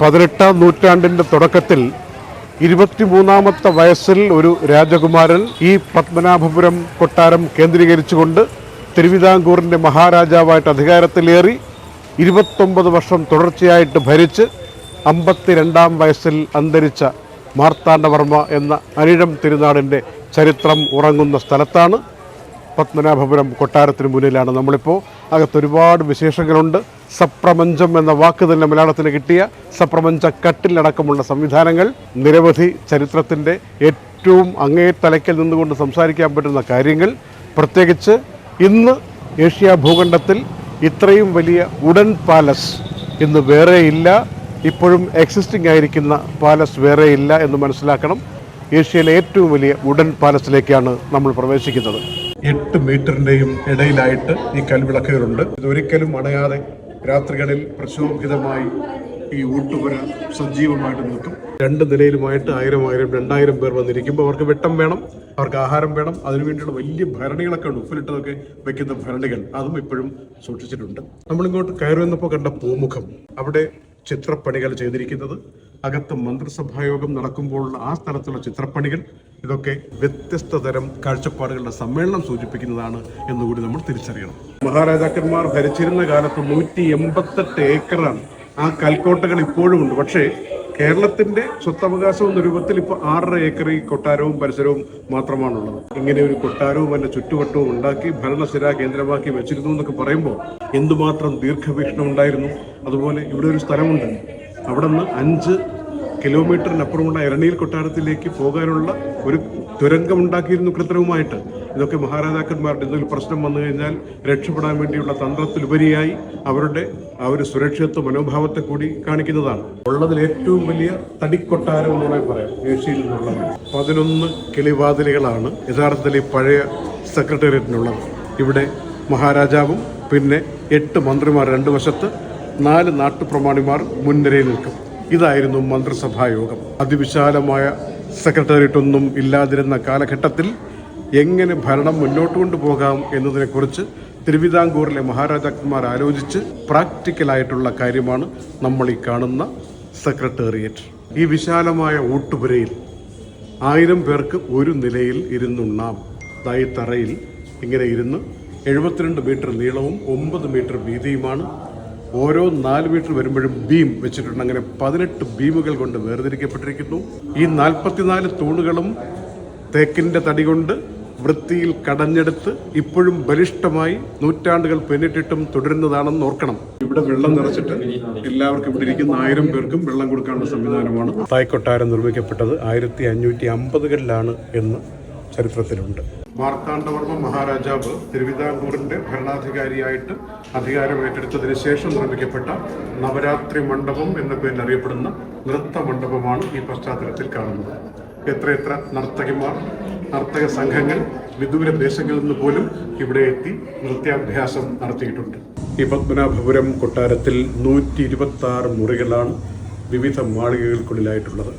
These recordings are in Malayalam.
പതിനെട്ടാം നൂറ്റാണ്ടിന്റെ തുടക്കത്തിൽ ഇരുപത്തിമൂന്നാമത്തെ വയസ്സിൽ ഒരു രാജകുമാരൻ ഈ പത്മനാഭപുരം കൊട്ടാരം കേന്ദ്രീകരിച്ചുകൊണ്ട് തിരുവിതാംകൂറിന്റെ മഹാരാജാവായിട്ട് അധികാരത്തിലേറി ഇരുപത്തൊമ്പത് വർഷം തുടർച്ചയായിട്ട് ഭരിച്ച് അമ്പത്തിരണ്ടാം വയസ്സിൽ അന്തരിച്ച മാർത്താണ്ഡവർമ്മ എന്ന അനിഴം തിരുനാടിന്റെ ചരിത്രം ഉറങ്ങുന്ന സ്ഥലത്താണ് പത്മനാഭപുരം കൊട്ടാരത്തിന് മുന്നിലാണ് നമ്മളിപ്പോൾ അകത്ത് ഒരുപാട് വിശേഷങ്ങളുണ്ട്. സപ്രപഞ്ചം എന്ന വാക്ക് തന്നെ മലയാളത്തിന് കിട്ടിയ സപ്രപഞ്ച കട്ടിലടക്കമുള്ള സംവിധാനങ്ങൾ നിരവധി ചരിത്രത്തിന്റെ ഏറ്റവും അങ്ങേ തലയ്ക്കൽ നിന്നുകൊണ്ട് സംസാരിക്കാൻ പറ്റുന്ന കാര്യങ്ങൾ. പ്രത്യേകിച്ച് ഇന്ന് ഏഷ്യ ഭൂഖണ്ഡത്തിൽ ഇത്രയും വലിയ ഉഡൻ പാലസ് ഇന്ന് വേറെയില്ല. ഇപ്പോഴും എക്സിസ്റ്റിംഗ് ആയിരിക്കുന്ന പാലസ് വേറെയില്ല എന്ന് മനസ്സിലാക്കണം. ഏഷ്യയിലെ ഏറ്റവും വലിയ ഉഡൻ പാലസിലേക്കാണ് നമ്മൾ പ്രവേശിക്കുന്നത്. എട്ട് മീറ്ററിന്റെയും ഇടയിലായിട്ട് ഈ കൽവിളക്കുകളുണ്ട്. ഇതൊരിക്കലും അണയാതെ രാത്രികളിൽ പ്രശോഭിതമായി ഈ ഊട്ടുപുര സജീവമായിട്ട് നിൽക്കും. രണ്ട് നിലയിലുമായിട്ട് ആയിരം ആയിരം രണ്ടായിരം പേർ വന്നിരിക്കുമ്പോൾ അവർക്ക് വെട്ടം വേണം അവർക്ക് ആഹാരം വേണം. അതിനുവേണ്ടിയുള്ള വലിയ ഭരണികളൊക്കെ ഉണ്ട്. ഉപ്പിലിട്ടതൊക്കെ വെക്കുന്ന ഭരണികൾ. അതും ഇപ്പോഴും സൂക്ഷിച്ചിട്ടുണ്ട്. നമ്മളിങ്ങോട്ട് കയറി വന്നപ്പോൾ കണ്ട പൂമുഖം. അവിടെ ചിത്രപ്പണികൾ ചെയ്തിരിക്കുന്നത് അകത്ത് മന്ത്രിസഭായോഗം നടക്കുമ്പോഴുള്ള ആ സ്ഥലത്തുള്ള ചിത്രപ്പണികൾ ഇതൊക്കെ വ്യത്യസ്ത തരം കാഴ്ചപ്പാടുകളുടെ സമ്മേളനം സൂചിപ്പിക്കുന്നതാണ് എന്നുകൂടി നമ്മൾ തിരിച്ചറിയണം. മഹാരാജാക്കന്മാർ ഭരിച്ചിരുന്ന കാലത്ത് നൂറ്റി എൺപത്തെട്ട് ഏക്കറാണ് ആ കൽക്കോട്ടകൾ ഇപ്പോഴും ഉണ്ട്. പക്ഷേ കേരളത്തിന്റെ സ്വത്തവകാശം എന്ന രൂപത്തിൽ ഇപ്പോൾ ആറര ഏക്കർ ഈ കൊട്ടാരവും പരിസരവും മാത്രമാണുള്ളത്. ഇങ്ങനെ ഒരു കൊട്ടാരവും അതിന്റെ ചുറ്റുവട്ടവും ഉണ്ടാക്കി ഭരണശിര കേന്ദ്രമാക്കി വെച്ചിരുന്നു എന്നൊക്കെ പറയുമ്പോൾ എന്തുമാത്രം ദീർഘവീക്ഷണം ഉണ്ടായിരുന്നു? അതുപോലെ ഇവിടെ ഒരു സ്ഥലമുണ്ട്. അവിടെ നിന്ന് അഞ്ച് കിലോമീറ്ററിനപ്പുറമുള്ള എരണിയിൽ കൊട്ടാരത്തിലേക്ക് പോകാനുള്ള ഒരു തുരങ്കം ഉണ്ടാക്കിയിരുന്നു കൃത്രിമമായിട്ട്. ഇതൊക്കെ മഹാരാജാക്കന്മാരുടെ എന്തെങ്കിലും പ്രശ്നം വന്നു കഴിഞ്ഞാൽ രക്ഷപ്പെടാൻ വേണ്ടിയുള്ള തന്ത്രത്തിലുപരിയായി അവരുടെ ആ ഒരു സുരക്ഷിതത്വ മനോഭാവത്തെ കൂടി കാണിക്കുന്നതാണ്. ഉള്ളതിൽ ഏറ്റവും വലിയ തടിക്കൊട്ടാരം എന്ന് വേണമെങ്കിൽ പറയാം. ഏഷ്യയിൽ നിന്നുള്ളത്. പതിനൊന്ന് കിളിവാതിലുകളാണ് യഥാർത്ഥത്തിൽ ഈ പഴയ സെക്രട്ടേറിയറ്റിനുള്ളത്. ഇവിടെ മഹാരാജാവും പിന്നെ എട്ട് മന്ത്രിമാർ രണ്ട് വശത്ത് നാല് നാട്ടുപ്രമാണിമാർ മുൻനിരയിൽ നിൽക്കും. ഇതായിരുന്നു മന്ത്രിസഭാ യോഗം അതിവിശാലമായ സെക്രട്ടേറിയറ്റ് ഒന്നും ഇല്ലാതിരുന്ന കാലഘട്ടത്തിൽ എങ്ങനെ ഭരണം മുന്നോട്ട് കൊണ്ടുപോകാം എന്നതിനെക്കുറിച്ച് തിരുവിതാംകൂറിലെ മഹാരാജാക്കന്മാർ ആലോചിച്ച് പ്രാക്ടിക്കലായിട്ടുള്ള കാര്യമാണ് നമ്മൾ ഈ കാണുന്ന സെക്രട്ടേറിയറ്റ്. ഈ വിശാലമായ ഊട്ടുപുരയിൽ ആയിരം പേർക്ക് ഒരു നിലയിൽ ഇരുന്നുണ്ണാം തറയിൽ ഇങ്ങനെ ഇരുന്ന് എഴുപത്തിരണ്ട് മീറ്റർ നീളവും ഒമ്പത് മീറ്റർ വീതിയുമാണ് ഓരോ നാല് മീറ്റർ വരുമ്പോഴും ബീം വെച്ചിട്ടുണ്ട്. അങ്ങനെ പതിനെട്ട് ബീമുകൾ കൊണ്ട് വേർതിരിക്കപ്പെട്ടിരിക്കുന്നു. ഈ നാൽപ്പത്തിനാല് തൂണുകളും തേക്കിന്റെ തടി കൊണ്ട് വൃത്തിയിൽ കടഞ്ഞെടുത്ത് ഇപ്പോഴും ബലിഷ്ഠമായി നൂറ്റാണ്ടുകൾ പിന്നിട്ടിട്ടും തുടരുന്നതാണെന്ന് ഓർക്കണം. ഇവിടെ വെള്ളം നിറച്ചിട്ട് എല്ലാവർക്കും ഇവിടെ ഇരിക്കുന്ന ആയിരം പേർക്കും വെള്ളം കൊടുക്കാനുള്ള സംവിധാനമാണ്. തായ്ക്കൊട്ടാരം നിർമ്മിക്കപ്പെട്ടത് ആയിരത്തി അഞ്ഞൂറ്റി അമ്പതുകളിലാണ് എന്ന് ചരിത്രത്തിലുണ്ട്. മാർത്താണ്ഡവർമ്മ മഹാരാജാവ് തിരുവിതാംകൂറിന്റെ ഭരണാധികാരിയായിട്ട് അധികാരം ഏറ്റെടുത്തതിന് ശേഷം നിർമ്മിക്കപ്പെട്ട നവരാത്രി മണ്ഡപം എന്ന പേരിൽ അറിയപ്പെടുന്ന നൃത്ത മണ്ഡപമാണ് ഈ പശ്ചാത്തലത്തിൽ കാണുന്നത്. എത്രയെത്ര നർത്തകിമാർ നർത്തക സംഘങ്ങൾ വിദൂര ദേശങ്ങളിൽ നിന്ന് പോലും ഇവിടെ എത്തി നൃത്യാഭ്യാസം നടത്തിയിട്ടുണ്ട്. ഈ പത്മനാഭപുരം കൊട്ടാരത്തിൽ നൂറ്റി ഇരുപത്തി ആറ് മുറികളാണ് വിവിധ മാളികകൾക്കുള്ളിലായിട്ടുള്ളത്.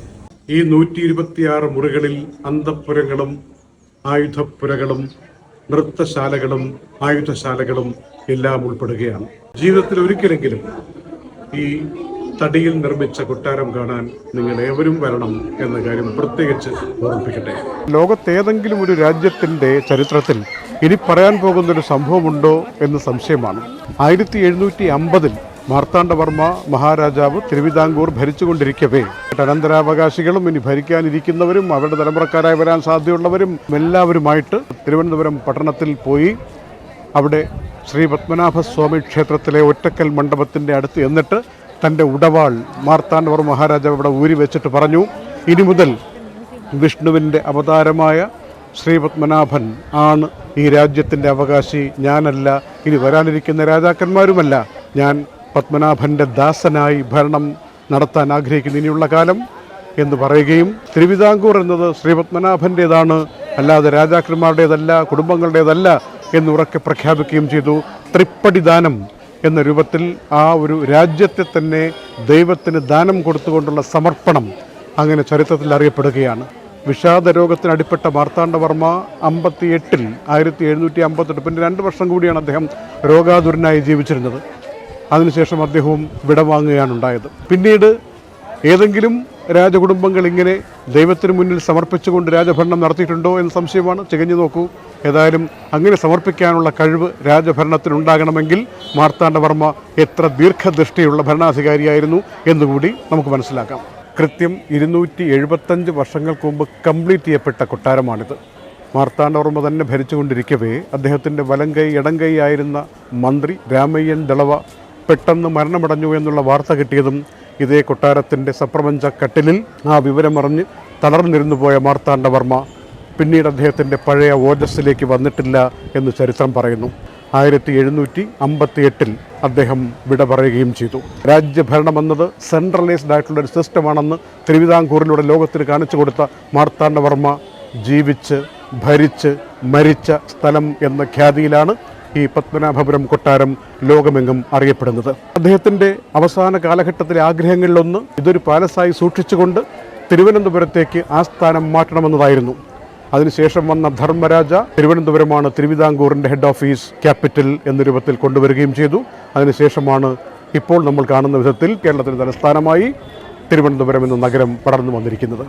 ഈ നൂറ്റി ഇരുപത്തിയാറ് മുറികളിൽ അന്തപ്പുരങ്ങളും ആയുധപ്പുരകളും നൃത്തശാലകളും ആയുധശാലകളും എല്ലാം ഉൾപ്പെടുകയാണ്. ജീവിതത്തിൽ ഒരിക്കലെങ്കിലും ഈ തടിയിൽ നിർമ്മിച്ച കൊട്ടാരം കാണാൻ നിങ്ങൾ ഏവരും വരണം എന്ന കാര്യം പ്രത്യേകിച്ച് ഓർമ്മിപ്പിക്കട്ടെ. ലോകത്തേതെങ്കിലും ഒരു രാജ്യത്തിന്റെ ചരിത്രത്തിൽ ഇനി പറയാൻ പോകുന്നൊരു സംഭവമുണ്ടോ എന്ന് സംശയമാണ്. ആയിരത്തി എഴുന്നൂറ്റി അമ്പതിൽ മാർത്താണ്ഡവർമ്മ മഹാരാജാവ് തിരുവിതാംകൂർ ഭരിച്ചുകൊണ്ടിരിക്കവേ അനന്തരാവകാശികളും ഇനി ഭരിക്കാനിരിക്കുന്നവരും അവരുടെ തലമുറക്കാരായി വരാൻ സാധ്യതയുള്ളവരും എല്ലാവരുമായിട്ട് തിരുവനന്തപുരം പട്ടണത്തിൽ പോയി അവിടെ ശ്രീ പത്മനാഭസ്വാമി ക്ഷേത്രത്തിലെ ഒറ്റക്കൽ മണ്ഡപത്തിന്റെ അടുത്ത് എന്നിട്ട് തന്റെ ഉടവാൾ മാർത്താണ്ഡവർ മഹാരാജാവ് ഇവിടെ ഊരി വെച്ചിട്ട് പറഞ്ഞു ഇനി മുതൽ വിഷ്ണുവിന്റെ അവതാരമായ ശ്രീ പത്മനാഭൻ ആണ് ഈ രാജ്യത്തിന്റെ അവകാശി. ഞാനല്ല ഇനി വരാനിരിക്കുന്ന രാജാക്കന്മാരുമല്ല. ഞാൻ പത്മനാഭന്റെ ദാസനായി ഭരണം നടത്താൻ ആഗ്രഹിക്കുന്ന ഇനിയുള്ള കാലം എന്ന് പറയുകയും തിരുവിതാംകൂർ എന്നത് ശ്രീപത്മനാഭന്റേതാണ് അല്ലാതെ രാജാക്കന്മാരുടേതല്ല കുടുംബങ്ങളുടേതല്ല എന്ന് ഉറക്കെ പ്രഖ്യാപിക്കുകയും ചെയ്തു. ത്രിപ്പടിദാനം എന്ന രൂപത്തിൽ ആ ഒരു രാജ്യത്തെ തന്നെ ദൈവത്തിന് ദാനം കൊടുത്തുകൊണ്ടുള്ള സമർപ്പണം അങ്ങനെ ചരിത്രത്തിൽ അറിയപ്പെടുകയാണ്. വിഷാദ രോഗത്തിന് അടിപ്പെട്ട മാർത്താണ്ഡവർമ്മ അമ്പത്തി എട്ടിൽ ആയിരത്തി എഴുന്നൂറ്റി അമ്പത്തെട്ട് പിന്നെ രണ്ട് വർഷം കൂടിയാണ് അദ്ദേഹം രോഗാതുരനായി ജീവിച്ചിരുന്നത്. അതിനുശേഷം അദ്ദേഹവും വിടവാങ്ങുകയാണ് ഉണ്ടായത്. പിന്നീട് ഏതെങ്കിലും രാജകുടുംബങ്ങൾ ഇങ്ങനെ ദൈവത്തിന് മുന്നിൽ സമർപ്പിച്ചുകൊണ്ട് രാജഭരണം നടത്തിയിട്ടുണ്ടോ എന്ന് സംശയമാണ്. തികഞ്ഞു നോക്കൂ ഏതായാലും അങ്ങനെ സമർപ്പിക്കാനുള്ള കഴിവ് രാജഭരണത്തിനുണ്ടാകണമെങ്കിൽ മാർത്താണ്ഡവർമ്മ എത്ര ദീർഘദൃഷ്ടിയുള്ള ഭരണാധികാരിയായിരുന്നു എന്നുകൂടി നമുക്ക് മനസ്സിലാക്കാം. കൃത്യം ഇരുന്നൂറ്റി എഴുപത്തഞ്ച് വർഷങ്ങൾക്ക് മുമ്പ് കംപ്ലീറ്റ് ചെയ്യപ്പെട്ട കൊട്ടാരമാണിത്. മാർത്താണ്ഡവർമ്മ തന്നെ ഭരിച്ചുകൊണ്ടിരിക്കവേ അദ്ദേഹത്തിന്റെ വലങ്കൈ ഇടങ്കൈ ആയിരുന്ന മന്ത്രി രാമയ്യൻ ദളവ പെട്ടെന്ന് മരണമടഞ്ഞു എന്നുള്ള വാർത്ത കിട്ടിയതും ഇതേ കൊട്ടാരത്തിന്റെ സപ്രപഞ്ച കട്ടിലിൽ. ആ വിവരമറിഞ്ഞ് തളർന്നിരുന്നു പോയ മാർത്താണ്ഡവർമ്മ പിന്നീട് അദ്ദേഹത്തിന്റെ പഴയ ഓജസ്സിലേക്ക് വന്നിട്ടില്ല എന്ന് ചരിത്രം പറയുന്നു. ആയിരത്തി എഴുന്നൂറ്റി അമ്പത്തി എട്ടിൽ അദ്ദേഹം വിട പറയുകയും ചെയ്തു. രാജ്യഭരണം എന്നത് സെൻട്രലൈസ്ഡ് ആയിട്ടുള്ള ഒരു സിസ്റ്റമാണെന്ന് തിരുവിതാംകൂറിലൂടെ ലോകത്തിന് കാണിച്ചു കൊടുത്ത മാർത്താണ്ഡവർമ്മ ജീവിച്ച് ഭരിച്ച് മരിച്ച സ്ഥലം എന്ന ഖ്യാതിയിലാണ് ഈ പത്മനാഭപുരം കൊട്ടാരം ലോകമെങ്ങും അറിയപ്പെടുന്നത്. അദ്ദേഹത്തിന്റെ അവസാന കാലഘട്ടത്തിലെ ആഗ്രഹങ്ങളിലൊന്ന് ഇതൊരു പാലസായി സൂക്ഷിച്ചുകൊണ്ട് തിരുവനന്തപുരത്തേക്ക് സ്ഥാനം മാറ്റണമെന്നതായിരുന്നു. അതിനുശേഷം വന്ന ധർമ്മരാജ തിരുവനന്തപുരമാണ് തിരുവിതാംകൂറിന്റെ ഹെഡ് ഓഫീസ് ക്യാപിറ്റൽ എന്ന രൂപത്തിൽ കൊണ്ടുവരികയും ചെയ്തു. അതിനുശേഷമാണ് ഇപ്പോൾ നമ്മൾ കാണുന്ന വിധത്തിൽ കേരളത്തിന്റെ തലസ്ഥാനമായി തിരുവനന്തപുരം എന്ന നഗരം പടർന്നു വന്നിരിക്കുന്നത്.